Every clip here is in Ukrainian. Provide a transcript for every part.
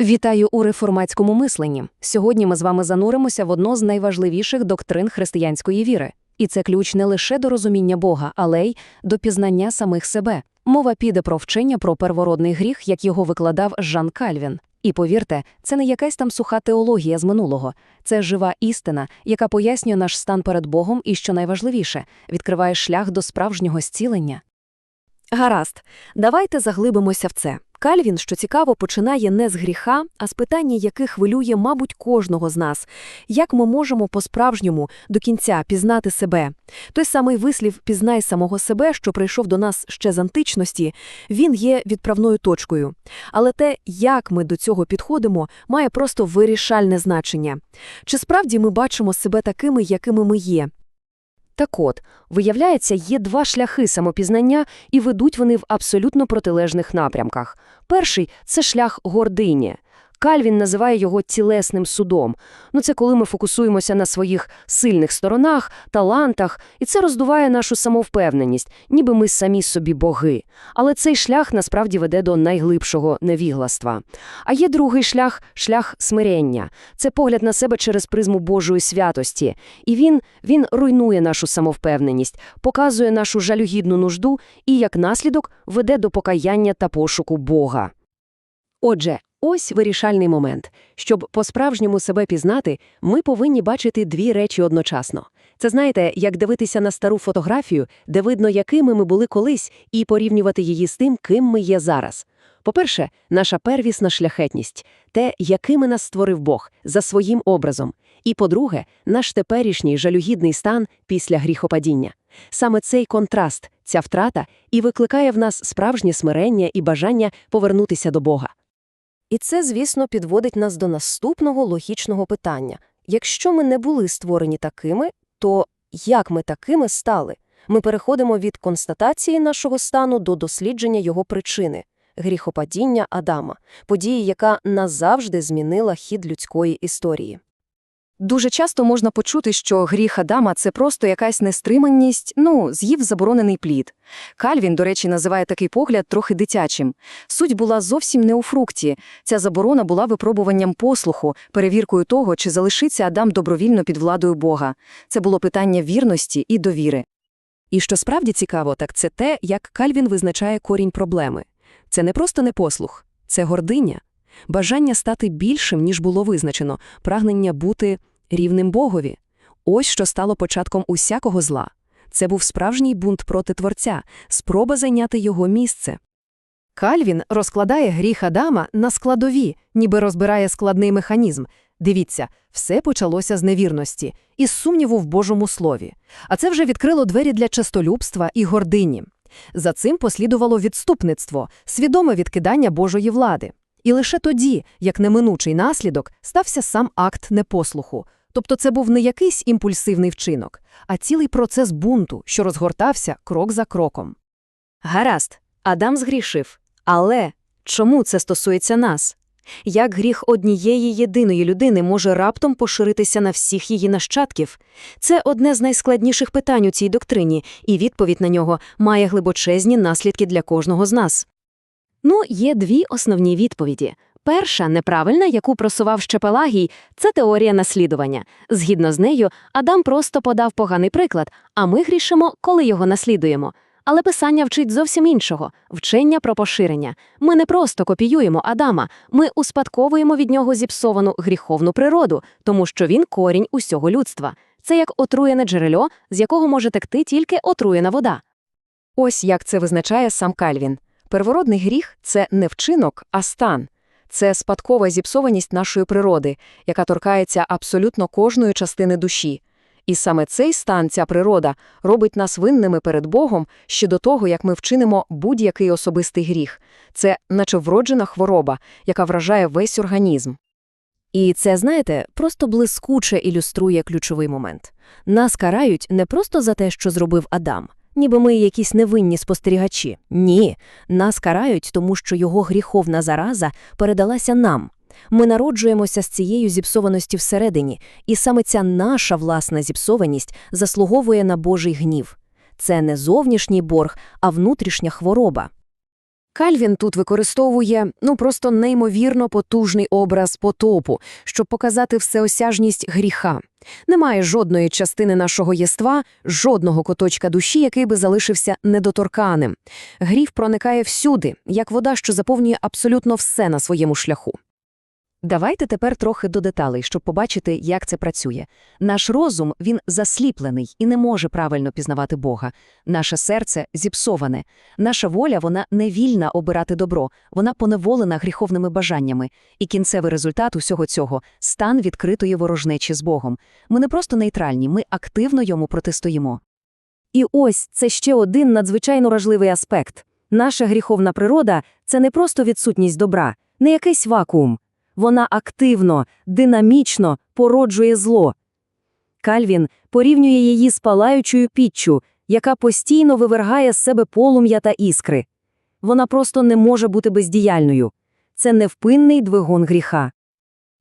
Вітаю у реформатському мисленні. Сьогодні ми з вами зануримося в одну з найважливіших доктрин християнської віри. І це ключ не лише до розуміння Бога, але й до пізнання самих себе. Мова піде про вчення про первородний гріх, як його викладав Жан Кальвін. І повірте, це не якась там суха теологія з минулого, це жива істина, яка пояснює наш стан перед Богом і, що найважливіше, відкриває шлях до справжнього зцілення. Гаразд, давайте заглибимося в це. Кальвін, що цікаво, починає не з гріха, а з питання, яке хвилює, мабуть, кожного з нас. Як ми можемо по-справжньому до кінця пізнати себе? Той самий вислів «пізнай самого себе», що прийшов до нас ще з античності, він є відправною точкою. Але те, як ми до цього підходимо, має просто вирішальне значення. Чи справді ми бачимо себе такими, якими ми є? Так от, виявляється, є два шляхи самопізнання, і ведуть вони в абсолютно протилежних напрямках. Перший – це шлях гордині. Кальвін називає його тілесним судом. Ну, це коли ми фокусуємося на своїх сильних сторонах, талантах, і це роздуває нашу самовпевненість, ніби ми самі собі боги. Але цей шлях насправді веде до найглибшого невігластва. А є другий шлях – шлях смирення. Це погляд на себе через призму Божої святості. І він, він руйнує нашу самовпевненість, показує нашу жалюгідну нужду і, як наслідок, веде до покаяння та пошуку Бога. Отже, ось вирішальний момент. Щоб по-справжньому себе пізнати, ми повинні бачити дві речі одночасно. Це, знаєте, як дивитися на стару фотографію, де видно, якими ми були колись, і порівнювати її з тим, ким ми є зараз. По-перше, наша первісна шляхетність – те, якими нас створив Бог, за своїм образом. І, по-друге, наш теперішній жалюгідний стан після гріхопадіння. Саме цей контраст, ця втрата, і викликає в нас справжнє смирення і бажання повернутися до Бога. І це, звісно, підводить нас до наступного логічного питання. Якщо ми не були створені такими, то як ми такими стали? Ми переходимо від констатації нашого стану до дослідження його причини – гріхопадіння Адама, події, яка назавжди змінила хід людської історії. Дуже часто можна почути, що гріх Адама – це просто якась нестриманість, ну, з'їв заборонений плід. Кальвін, до речі, називає такий погляд трохи дитячим. Суть була зовсім не у фрукті. Ця заборона була випробуванням послуху, перевіркою того, чи залишиться Адам добровільно під владою Бога. Це було питання вірності і довіри. І що справді цікаво, так це те, як Кальвін визначає корінь проблеми. Це не просто непослух, це гординя, бажання стати більшим, ніж було визначено, прагнення бути рівним Богові. Ось що стало початком усякого зла. Це був справжній бунт проти Творця, спроба зайняти його місце. Кальвін розкладає гріх Адама на складові, ніби розбирає складний механізм. Дивіться, все почалося з невірності, із сумніву в Божому слові. А це вже відкрило двері для честолюбства і гордині. За цим послідувало відступництво, свідоме відкидання Божої влади. І лише тоді, як неминучий наслідок, стався сам акт непослуху. Тобто це був не якийсь імпульсивний вчинок, а цілий процес бунту, що розгортався крок за кроком. Гаразд, Адам згрішив. Але чому це стосується нас? Як гріх однієї єдиної людини може раптом поширитися на всіх її нащадків? Це одне з найскладніших питань у цій доктрині, і відповідь на нього має глибочезні наслідки для кожного з нас. Ну, є дві основні відповіді. Перша, неправильна, яку просував ще Пелагій, це теорія наслідування. Згідно з нею, Адам просто подав поганий приклад, а ми грішимо, коли його наслідуємо. Але писання вчить зовсім іншого вчення про поширення. Ми не просто копіюємо Адама, ми успадковуємо від нього зіпсовану гріховну природу, тому що він корінь усього людства. Це як отруєне джерельо, з якого може текти тільки отруєна вода. Ось як це визначає сам Кальвін. Первородний гріх це не вчинок, а стан. Це спадкова зіпсованість нашої природи, яка торкається абсолютно кожної частини душі. І саме цей стан, ця природа, робить нас винними перед Богом ще до того, як ми вчинимо будь-який особистий гріх. Це наче вроджена хвороба, яка вражає весь організм. І це, знаєте, просто блискуче ілюструє ключовий момент. Нас карають не просто за те, що зробив Адам, ніби ми якісь невинні спостерігачі. Ні, нас карають, тому що його гріховна зараза передалася нам. Ми народжуємося з цією зіпсованості всередині, і саме ця наша власна зіпсованість заслуговує на Божий гнів. Це не зовнішній борг, а внутрішня хвороба. Кальвін тут використовує ну просто неймовірно потужний образ потопу, щоб показати всеосяжність гріха. Немає жодної частини нашого єства, жодного куточка душі, який би залишився недоторканим. Гріх проникає всюди, як вода, що заповнює абсолютно все на своєму шляху. Давайте тепер трохи до деталей, щоб побачити, як це працює. Наш розум, він засліплений і не може правильно пізнавати Бога. Наше серце зіпсоване. Наша воля, вона не вільна обирати добро, вона поневолена гріховними бажаннями. І кінцевий результат усього цього – стан відкритої ворожнечі з Богом. Ми не просто нейтральні, ми активно йому протистоїмо. І ось це ще один надзвичайно важливий аспект. Наша гріховна природа – це не просто відсутність добра, не якийсь вакуум. Вона активно, динамічно породжує зло. Кальвін порівнює її з палаючою піччю, яка постійно вивергає з себе полум'я та іскри. Вона просто не може бути бездіяльною. Це невпинний двигун гріха.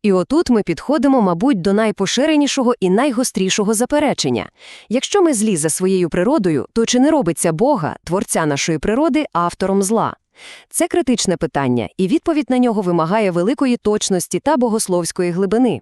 І отут ми підходимо, мабуть, до найпоширенішого і найгострішого заперечення. Якщо ми злі за своєю природою, то чи не робиться Бога, творця нашої природи, автором зла? Це критичне питання, і відповідь на нього вимагає великої точності та богословської глибини.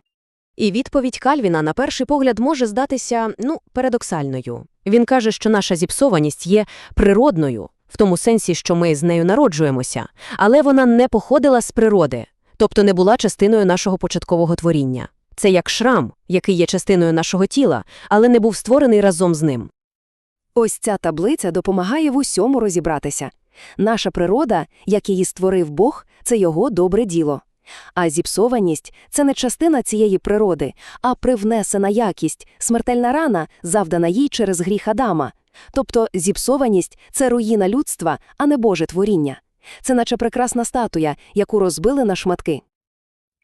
І відповідь Кальвіна на перший погляд може здатися, ну, парадоксальною. Він каже, що наша зіпсованість є природною, в тому сенсі, що ми з нею народжуємося, але вона не походила з природи, тобто не була частиною нашого початкового творіння. Це як шрам, який є частиною нашого тіла, але не був створений разом з ним. Ось ця таблиця допомагає в усьому розібратися. Наша природа, як її створив Бог, це його добре діло. А зіпсованість – це не частина цієї природи, а привнесена якість, смертельна рана, завдана їй через гріх Адама. Тобто зіпсованість – це руїна людства, а не Боже творіння. Це наче прекрасна статуя, яку розбили на шматки.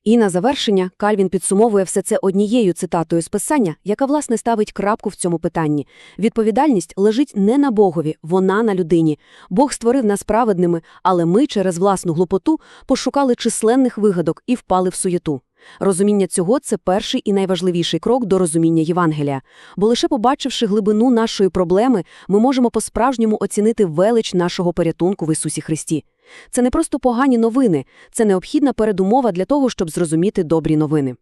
І на завершення Кальвін підсумовує все це однією цитатою з писання, яка, власне, ставить крапку в цьому питанні. Відповідальність лежить не на Богові, вона на людині. Бог створив нас праведними, але ми через власну глупоту пошукали численних вигадок і впали в суєту. Розуміння цього – це перший і найважливіший крок до розуміння Євангелія. Бо лише побачивши глибину нашої проблеми, ми можемо по-справжньому оцінити велич нашого порятунку в Ісусі Христі. Це не просто погані новини, це необхідна передумова для того, щоб зрозуміти добрі новини.